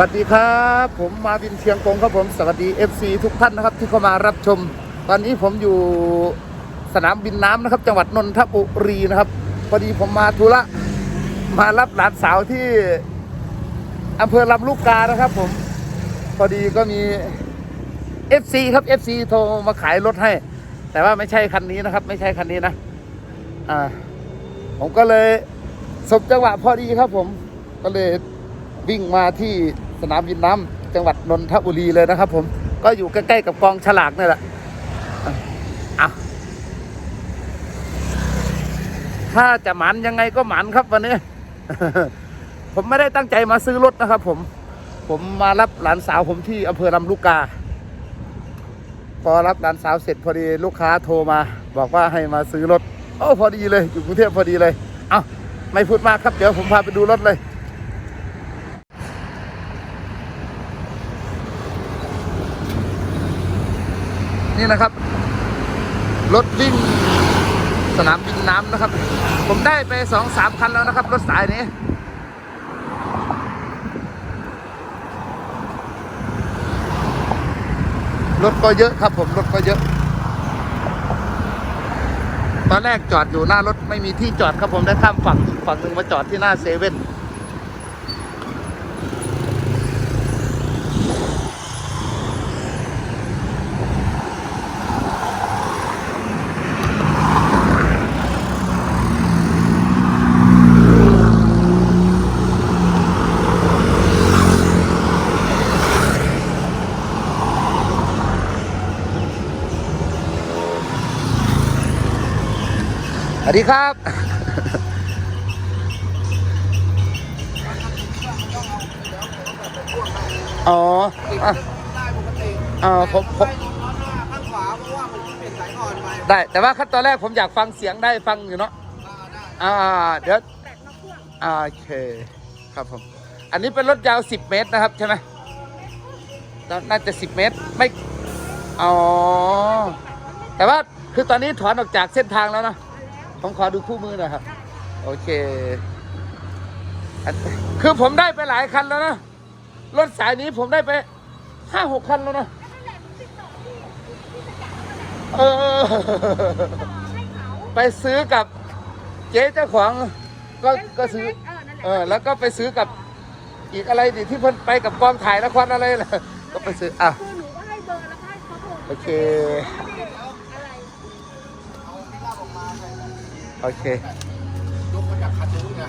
สวัสดีครับ ผมมาวินเชียงกงครับผมสวัสดี FC ทุกท่านนะครับ ที่เข้ามารับชม ตอนนี้ผมอยู่สนามบินน้ำนะครับ จังหวัดนนทบุรีนะครับพอดีผมมาธุระมารับหลานสาวที่อำเภอลำลูกกานะครับ ผมพอดีก็มี FC ครับ FC โทรมาขายรถให้ แต่ว่าไม่ใช่คันนี้นะครับ ไม่ใช่คันนี้นะอ่าผมก็เลยสบจังหวะพอดีครับ ผมก็เลยวิ่งมาที่ สนามบินน้ำจังหวัดนนทบุรีเลยนะครับผมก็อยู่ใกล้ๆกับกองฉลากนี่แหละอะอะถ้าจะหมันยังไงก็หมันครับวันนี้ ผมไม่ได้ตั้งใจมาซื้อรถนะครับ ผม ผมมารับหลานสาวผมที่อำเภอลำลูกกา พอรับหลานสาวเสร็จพอดีลูกค้าโทรมา บอกว่าให้มาซื้อรถ โอ้พอดีเลยอยู่กรุงเทพพอดีเลย เอาไม่พูดมากครับ เดี๋ยวผมพาไปดูรถเลย นี่นะครับ รถวิ่งสนามบินน้ำนะครับ ผมได้ไปสองสามคันแล้วนะครับ รถสายนี้ รถก็เยอะครับ ผมรถก็เยอะ ตอนแรกจอดอยู่หน้ารถไม่มีที่จอดครับผมได้ข้ามฝั่งฝั่งหนึ่งมาจอดที่หน้าเซเว่นส วัสดีครับ อ๋ออะได้ปกติอ่าผมผมไปล้อหน้าข้างขวาเพราะว่าผมเปลี่ยนสายอ่อนไปได้ แต่ว่าขั้นตอนแรกผมอยากฟังเสียงได้ฟังอยู่เนาะ อ่าได้อ่า เดี๋ยวอ่าโอเค ครับผม อันนี้เป็นรถยาว 10 เมตรนะครับใช่ไหมน่าน่าจะ 10 เมตร ไม่ อ๋อ แต่ว่าคือตอนนี้ถอนออกจากเส้นทางแล้วนะ ผมขอดูคู่มือหน่อยครับ โอเค คือผมได้ไปหลายคันแล้วนะ รถสายนี้ผมได้ไปห้าหกคันแล้วนะ เออ ไปซื้อกับเจ๊เจ้าของก็ก็ซื้อ เออ แล้วก็ไปซื้อกับอีกอะไรดิที่เพิ่นไปกับกองถ่ายละครอะไรล่ะก็ไปซื้อ อะ โอเค โอเค ยกมาจากคันนู้นไง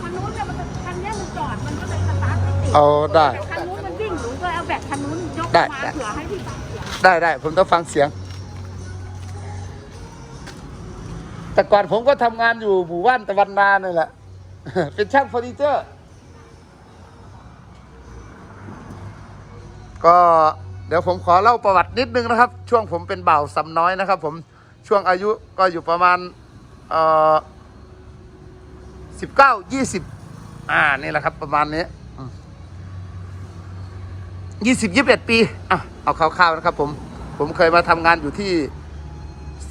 คันนู้นเนี่ยมันคันเนี้ยมันจอดมันก็เลยสตาร์ทไม่ติดเอาได้ แต่คันนู้นมันวิ่งหนูก็เอาแบตคันนู้นยกได้มาได้ เผื่อให้พี่ฟังเสียงได้ได้ผมต้องฟังเสียง แต่ก่อนผมก็ทำงานอยู่หมู่บ้านตะวันนานี่แหละ เป็นช่างเฟอร์นิเจอร์ ก็เดี๋ยวผมขอเล่าประวัตินิดนึงนะครับ ช่วงผมเป็นบ่าวสำน้อยนะครับ ผมช่วงอายุก็อยู่ประมาณ เอ่อสิบเก้ายี่สิบอ่านี่แหละครับ ประมาณนี้ยี่สิบยี่สิบเอ็ดปีอะเอาคร่าวๆนะครับ ผม ผมเคยมาทำงานอยู่ที่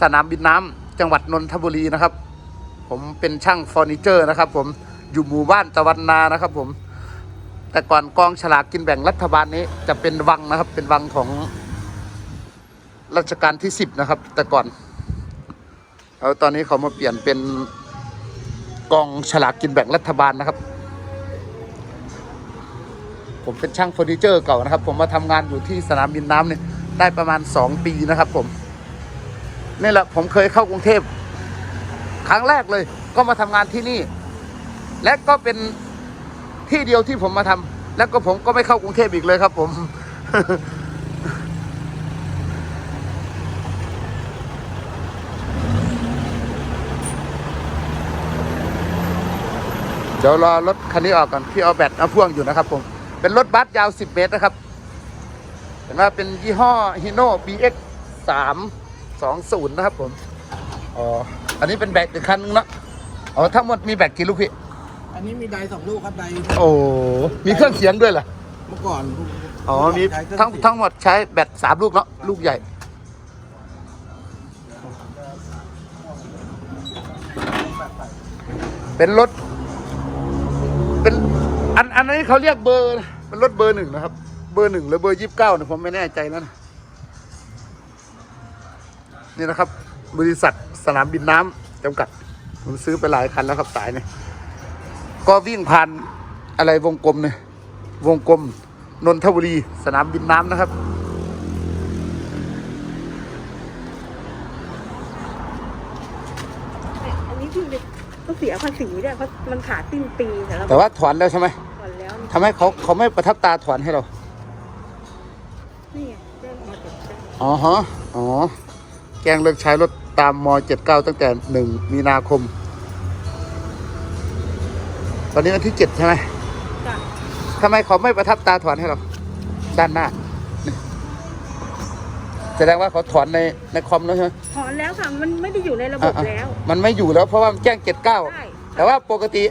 สนามบินน้ำจังหวัดนนทบุรีนะครับ ผมเป็นช่างเฟอร์นิเจอร์นะครับ ผมอยู่หมู่บ้านตะวันนานะครับ ผม แต่ก่อนกองฉลากกินแบ่งรัฐบาลนี้ จะเป็นวังนะครับ เป็นวังของรัชกาลที่สิบนะครับ แต่ก่อน แล้วตอนนี้เขามาเปลี่ยนเป็นกองฉลากกินแบ่งรัฐบาลนะครับ ผมเป็นช่างเฟอร์นิเจอร์เก่านะครับ ผมมาทำงานอยู่ที่สนามบินน้ำเนี่ยได้ประมาณสองปีนะครับผมนี่แหละผมเคยเข้ากรุงเทพ ครั้งแรกเลย ก็มาทำงานที่นี่ และก็เป็นที่เดียวที่ผมมาทำแล้วก็ผมก็ไม่เข้ากรุงเทพอีกเลยครับ ผม เดี๋ยวรอรถคันนี้ออกก่อนที่เอาแบตเอาพ่วงอยู่นะครับผม เป็นรถบัสยาว 10 เมตรนะครับ เห็นว่าเป็นยี่ห้อฮิโน่ BX 3 2 0 นะครับผม อ๋อ อันนี้เป็นแบตอีกคันนึงเนาะ อ๋อ ทั้งหมดมีแบตกี่ลูกพี่ อันนี้มีไดสองลูกครับไดโอ้ มีเครื่องเสียงด้วยเหรอ เมื่อก่อน อ๋อ มีใช้เครื่องทั้งเสียทั้งหมดใช้แบตสามลูกเนาะ ลูกใหญ่เป็นรถ เป็นอันอันนี้เขาเรียกเบอร์มันรถเบอร์หนึ่งนะครับ เบอร์หนึ่งหรือเบอร์ยี่สิบเก้าเนี่ยผมไม่แน่ใจแล้วนะนี่นะครับ บริษัทสนามบินน้ำจำกัด ผมซื้อไปหลายคันแล้วครับสายเนี่ยก็วิ่งผ่านอะไรวงกลมเนี่ยวงกลมนนทบุรี สนามบินน้ำนะครับ อันนี้คือต้องเสียภาษีด้วยเพราะมันขาดสิ้นปีแต่เราแต่ว่าถอนแล้วใช่ไหมก่อนแล้วทำให้เขาเขาไม่ประทับตาถอนให้เรา นี่ไงแจ้งมาจากแจ้งอ๋อฮะอ๋อ แกล้งเลิกใช้รถตามม 79 ตั้งแต่1มีนาคม ตอนนี้วันที่7ใช่ไหมจ้ะทำไมเขาไม่ประทับตาถอนให้เรา ด้านหน้านี่ แสดงว่าเขาถอนในในคอมแล้วใช่ไหมถอนแล้วค่ะ มันไม่ได้อยู่ในระบบอะแล้ว มันไม่อยู่แล้วเพราะว่ามันแจ้งใช่79แต่ว่าปกติ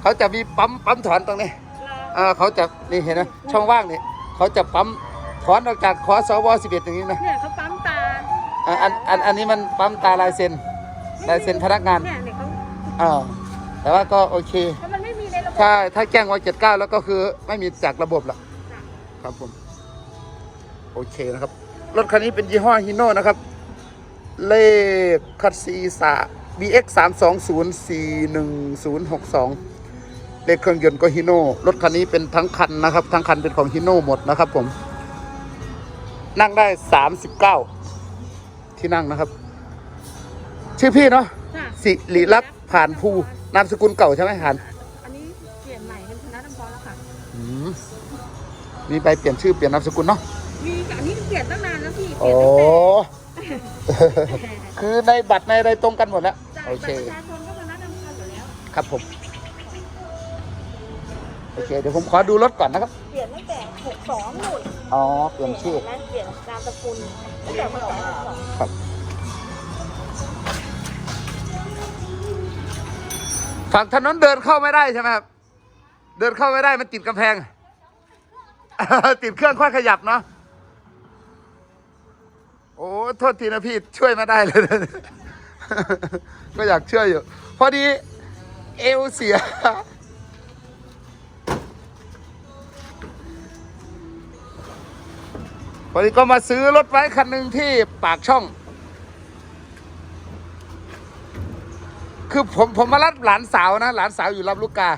เขาจะมีปั๊มปั๊มถอนตรงนี้เราเออเขาจะนี่เห็นไหมช่องว่างนี่เขาจะปั๊มถอนออกจากคอสว11อย่างนี้นะเนี่ยเขาปั๊มตาอะอันอันอันนี้มันปั๊มตาลายเซ็นลายเซ็นพนักงานเนี่ยเนี่ยเขาอ่าแต่ว่าก็โอเคเพราะมันไม่มีในระบบถ้าถ้าแจ้งว่าเจ็ดเก้าแล้วก็คือไม่มีจากระบบละจ้ะครับผมโอเคนะครับ รถคันนี้เป็นยี่ห้อฮิโน่นะครับ เลขคัตซีสา BX 3 2 0 4 1 0 6 2เลขเครื่องยนต์ก็ฮิโน่รถคันนี้เป็นทั้งคันนะครับ ทั้งคันเป็นของฮิโน่หมดนะครับผม นั่งได้ 39 ที่นั่งนะครับ ชื่อพี่เนาะจ้ะสิริรักษ์ผ่านภูนามสกุลเก่าใช่ไหมผ่านอันนี้เปลี่ยนใหม่เป็นคณะน้ำพอแล้วค่ะอืมมีใบเปลี่ยนชื่อเปลี่ยนนามสกุลเนาะมีอันนี้ เปลี่ยนตั้งนานแล้วพี่เปโอ้ลี่ยนตั้งแต่คือในบัตรในอะไรตรงกันหมดแล้วจ่ายโอบัตรเค ประชาชนก็คณะน้ำพออยู่แล้ว ครับผม โอเค เดี๋ยวผมขอดูรถก่อนนะครับ เปลี่ยนตั้งแต่หกสองหนุ่นอ๋อ เปลี่ยนชื่อนั่นเปลี่ยนนามสกุลตั้งแต่พศหกสองครับ ฝั่งถนนเดินเข้าไม่ได้ใช่ไหมครับ เดินเข้าไม่ได้มันติดกำแพง ติดเครื่องค่อยขยับเนาะ โอ้โทษทีนะพี่ช่วยมาได้เลยนะก็อยากช่วยอยู่ พอดีเอวเสีย พอดีก็มาซื้อรถไว้คันหนึ่งที่ปากช่อง คือผมผมมารับหลานสาวนะ หลานสาวอยู่รับลูกกา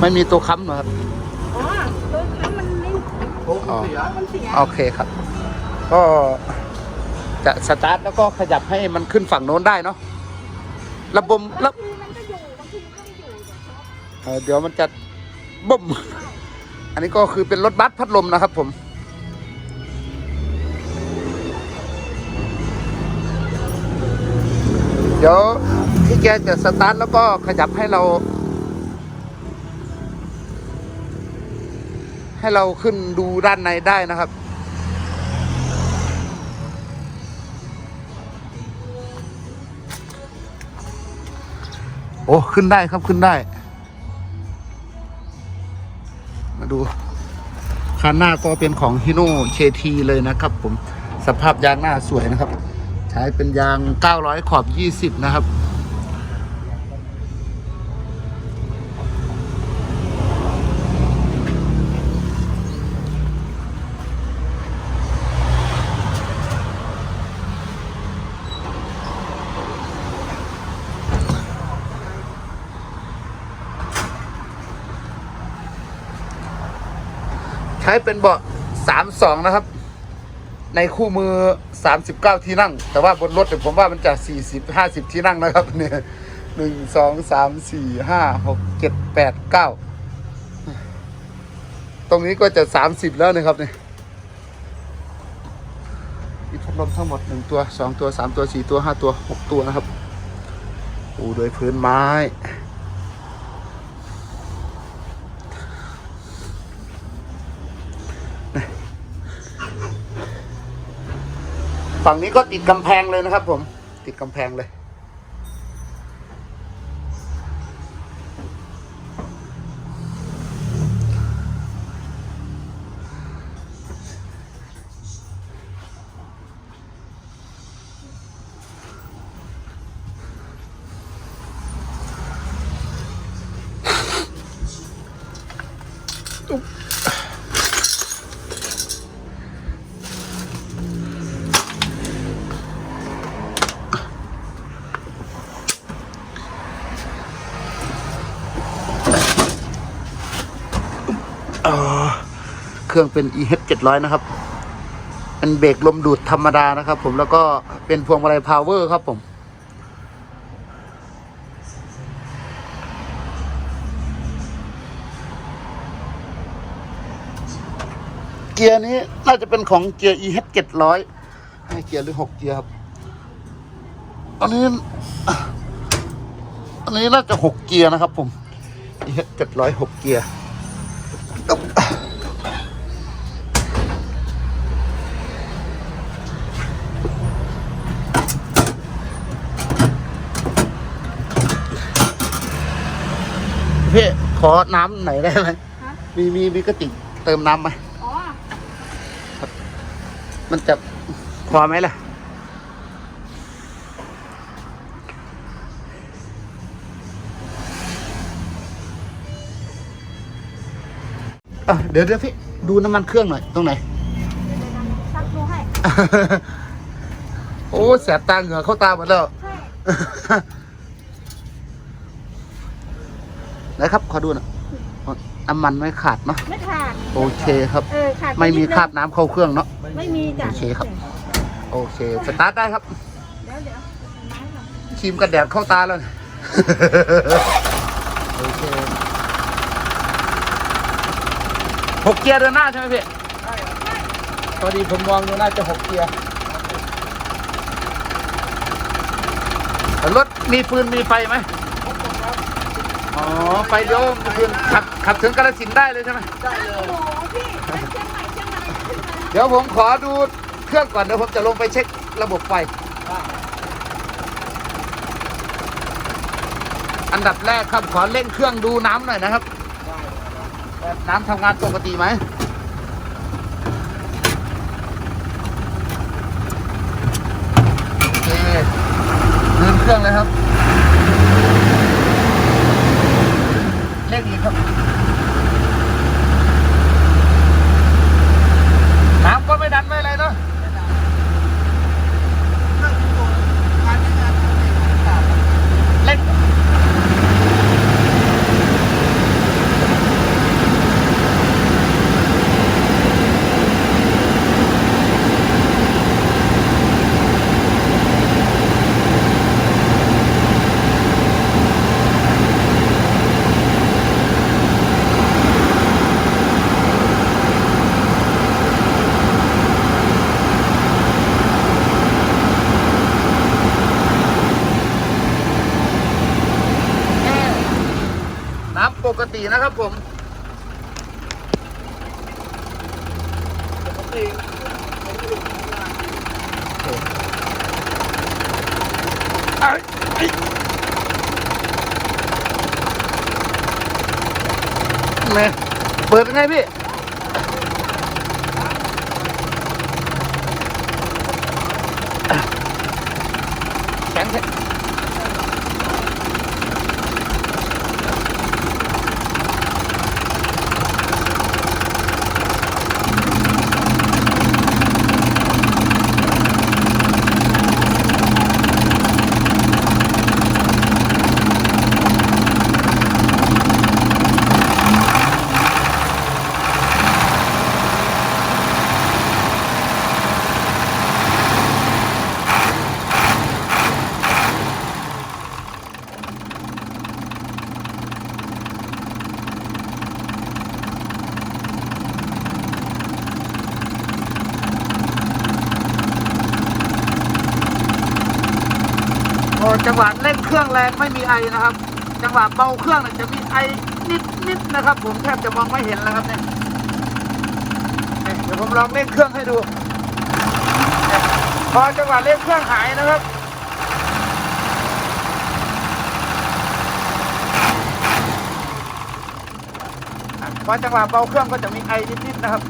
ไม่มีตัวค้ำเหรอครับ อ๋อตัวครั้งมันไม่โค้งมันเสียมันเสียโอเคครับ ก็จะสตาร์ทแล้วก็ขยับให้มันขึ้นฝั่งโน้นได้เนาะ ระบมระบางทีมันก็อยู่บางทีมันก็ไม่อยู่เดี๋ยวเขาเอ่อเดี๋ยวมันจะบ่ม อันนี้ก็คือเป็นรถบัสพัดลมนะครับผม เดี๋ยวพี่แกจะสตาร์ทแล้วก็ขยับให้เรา ให้เราขึ้นดูด้านในได้นะครับ โอ้ ขึ้นได้ครับขึ้นได้ มาดูคันหน้าก็เป็นของฮิโน่เชทีเลยนะครับผม สภาพยางหน้าสวยนะครับ ใช้เป็นยาง 900 ขอบ 20 นะครับ เป็นเบาะ32นะครับ ในคู่มือ39ที่นั่ง แต่ว่าบนรถเนี่ยวผมว่ามันจะ40 50ที่นั่งนะครับเนี่ยหนึ่งสองสามสี่ห้าหกเจ็ดแปดเก้าตรงนี้ก็จะ30แล้วนะครับเนี่ยมีพัดลมทั้งหมด1ตัว2ตัว3ตัว4ตัว5ตัว6ตัวนะครับปูโดวยพื้นไม้ ฝั่งนี้ก็ติดกำแพงเลยนะครับผม ติดกำแพงเลย รื่องเป็น EH 700 นะครับ เป็นเบรกลมดูดธรรมดานะครับ ผมแล้วก็เป็นพวงมาลัยพาวเวอร์ครับผมเกียร์นี้น่าจะเป็นของเกียร์ EH 700ให้เกียร์หรือ6เกียร์ครับ อันนี้ อันนี้น่าจะ6เกียร์นะครับผม EH 700 6เกียร์ ขอน้ำหน่อยได้ไหมฮะ มีมีมีกระติกเติมน้ำไหมอ๋อ มันจะพอไหมล่ะ อะเดี๋ยวเดี๋ยวพี่ ดูน้ำมันเครื่องหน่อย ตรงไหน เดี๋ยวๆซักดูให้ โอ้แสบตาเหงื่อเข้าตาหมดแล้ว ใช่ นะครับ ขอดูหน่อยน้ำมันไม่ขาดเนาะ ไม่ขาด โอเคครับ เออขาดปไม่มีนิดนึงคราบน้ำเข้าเครื่องเนาะ ไม่มีจ้ะโอเคครับ โอเค สตาร์ทได้ครับ เดี๋ยวเดี๋ยวเอาไม้ก่อนครีมกันแดดเข้าตาแล้วเนี่ย โอเคหกเกียร์เดินหน้าใช่ไหมพี่พอดีผมมองดูน่าจะหกเกียร์แต่รถมีฟืนมีไฟไหม อ๋อไฟเลี้ยวมีฟืนขับขับถึงกระสินธุ์ได้เลยใช่ไหมได้เลโอ้ย โหพี่ไปเชียงใหม่เชียงรายขึ้นมาเดี๋ยวผมขอดูเครื่องก่อนเดี๋ยวผมจะลงไปเช็คระบบไฟ อันดับแรกครับขอเร่งเครื่องดูน้ำหน่อยนะครับ น้ำทำงานปกติไหมโอเคเดินเครื่องเลยครับ เร่งอีกครับ น้ำก็ไม่ดันไม่อะไรเนาะ เร่ง น้ำปกติ นะครับผมเอ้ยเอ้ยแม่เปิดไงพี่ แข็งแข็งโอ้จังหวะเร่งเครื่องแรง ไม่มีไอนะครับ จังหวะเบาเครื่องจะมีไอนิดนิดนะครับ ผมแทบจะมองไม่เห็นแล้วครับเนี่ยเดี๋ยวผมลองเร่งเครื่องให้ดู พอจังหวะเร่งเครื่องหายนะครับพอจังหวะเบาเครื่องก็จะมีไอนิดๆนะครับ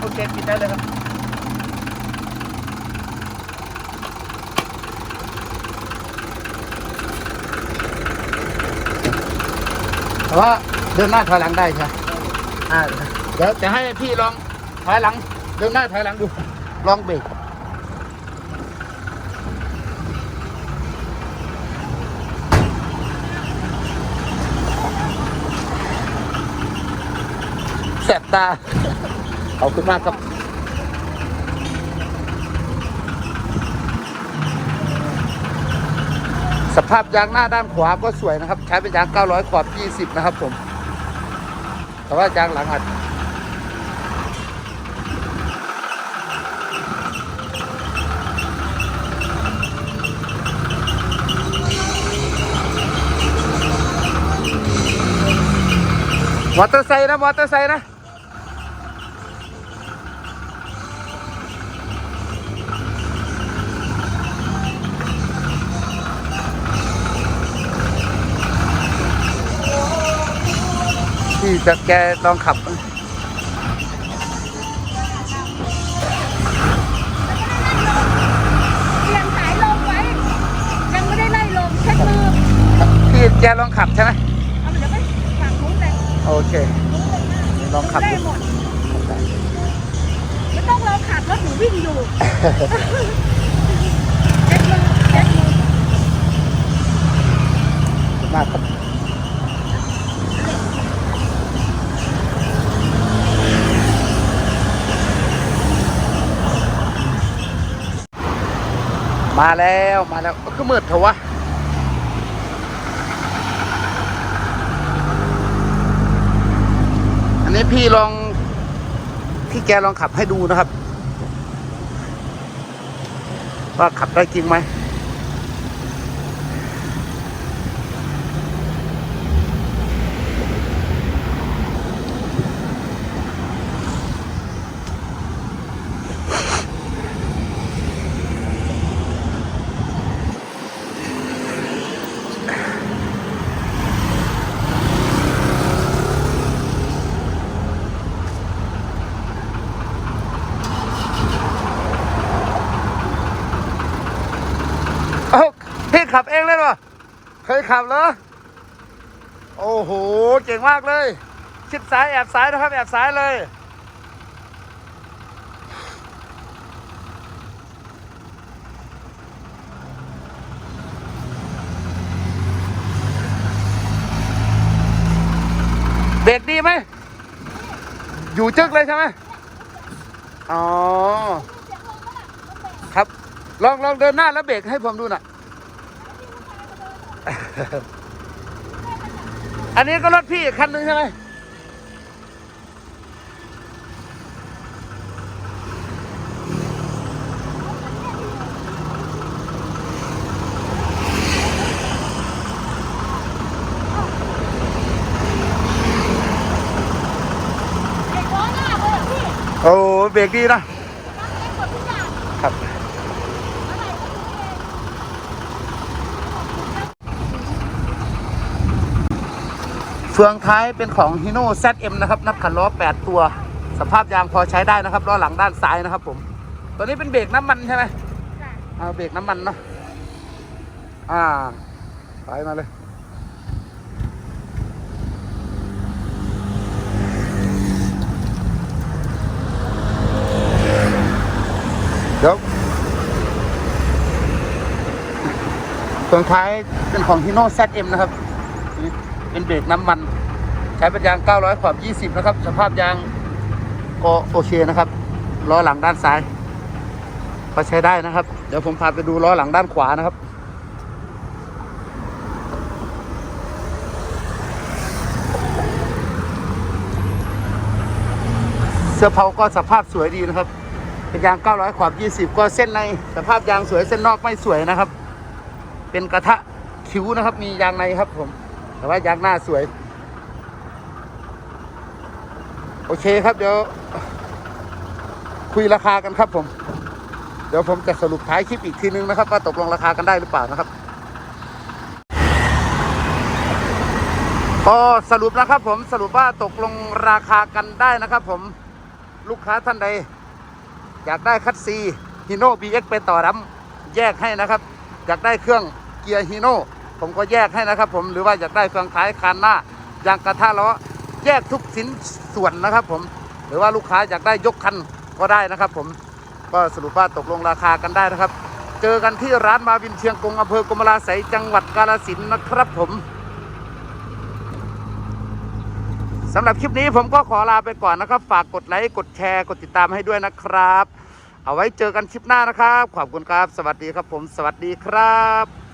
โอเคปิดได้เลยครับ แต่ว่าเดินหน้าถอยหลังได้ใช่ไหมอ่าเดี๋ยวจะให้พี่ลองถอยหลัง เดินหน้าถอยหลังดู ลองเบรกแสบตา ขอบคุณมากครับ สภาพยางหน้าด้านขวาก็สวยนะครับ ใช้เป็นยาง 900ขอบ20 นะครับผม แต่ว่ายางหลังอาจมอเตอร์ไซค์นะ มอเตอร์ไซค์นะ ที่จะแกลองขับเปลี่ยนสายลมไว้ ยังไม่ได้ไล่ลมเช็คมือที่แกลองขับใช่ไหมเอาเดี๋ยวไปฝั่งนู้นเลยโอเค ลองขับได้ดูหมดไม่ต้องรอขับรถหนูวิ่งอยู่เช็คมือเช็คมือมากครับ มาแล้วมาแล้วก็มืดเถอะวะอันนี้พี่ลองพี่แกลองขับให้ดูนะครับ ว่าขับได้จริงไหม เอ้าพี่ขับเองเลยเหรอ เคย ขับเหรอ โอ้โหเก่งมากเลย ชิดซ้ายแอบซ้ายนะครับ แอบซ้ายเลย เบรกดีไหม อยู่จึกเลยใช่ไหมอ๋อ ครับ ลองลองเดินหน้าแล้วเบรกให้ผมดูหน่อย อันนี้ก็รถพี่อีกคันหนึ่งใช่ไหมโอ้เบรกดีนะ ครับ เฟืองท้ายเป็นของ Hino ZM นะครับนับขันล้อ 8 ตัว สภาพยางพอใช้ได้นะครับล้อหลังด้านซ้ายนะครับผม ตัวนี้เป็นเบรกน้ำมันใช่ไหมอ่าเบรกน้ำมันเนาะอ่าไปมาเลยเดี๋ยวเฟืองท้ายเป็นของ Hino ZM นะครับ เป็นเบรกน้ำมัน ใช้เป็นยาง 900ขอบ20 นะครับ สภาพยางก็โอเคนะครับล้อหลังด้านซ้ายก็ใช้ได้นะครับ เดี๋ยวผมพาไปดูล้อหลังด้านขวานะครับ เสื้อเผาก็สภาพสวยดีนะครับ เป็นยาง 900ขอบ20 ก็เส้นในสภาพยางสวยเส้นนอกไม่สวยนะครับ เป็นกระทะคิ้วนะครับ มียางในครับผม แต่ว่ายางหน้าสวย โอเคครับเดี๋ยว คุยราคากันครับผม เดี๋ยวผมจะสรุปท้ายคลิปอีกทีนึงนะครับว่าตกลงราคากันได้หรือเปล่านะครับก็สรุปนะครับผมสรุปว่าตกลงราคากันได้นะครับผมลูกค้าท่านใด อยากได้คัตซีฮีโน่บีเอ็กไปต่อรำแยกให้นะครับ อยากได้เครื่องเกียร์ฮีโน่ ผมก็แยกให้นะครับ ผมหรือว่าอยากได้เฟืองท้ายคานหน้ายางกระทะล้อแยกทุกสินส่วนนะครับ ผมหรือว่าลูกค้าอยากได้ยกคันก็ได้นะครับ ผมก็สรุปว่าตกลงราคากันได้นะครับ เจอกันที่ร้านมาวินเชียงกงอำเภอกรมราไสยจังหวัดกาฬสินธุ์นะครับผมสำหรับคลิปนี้ผมก็ขอลาไปก่อนนะครับ ฝากกดไลค์กดแชร์กดติดตามให้ด้วยนะครับ เอาไว้เจอกันคลิปหน้านะครับ ขอบคุณครับ สวัสดีครับผม สวัสดีครับ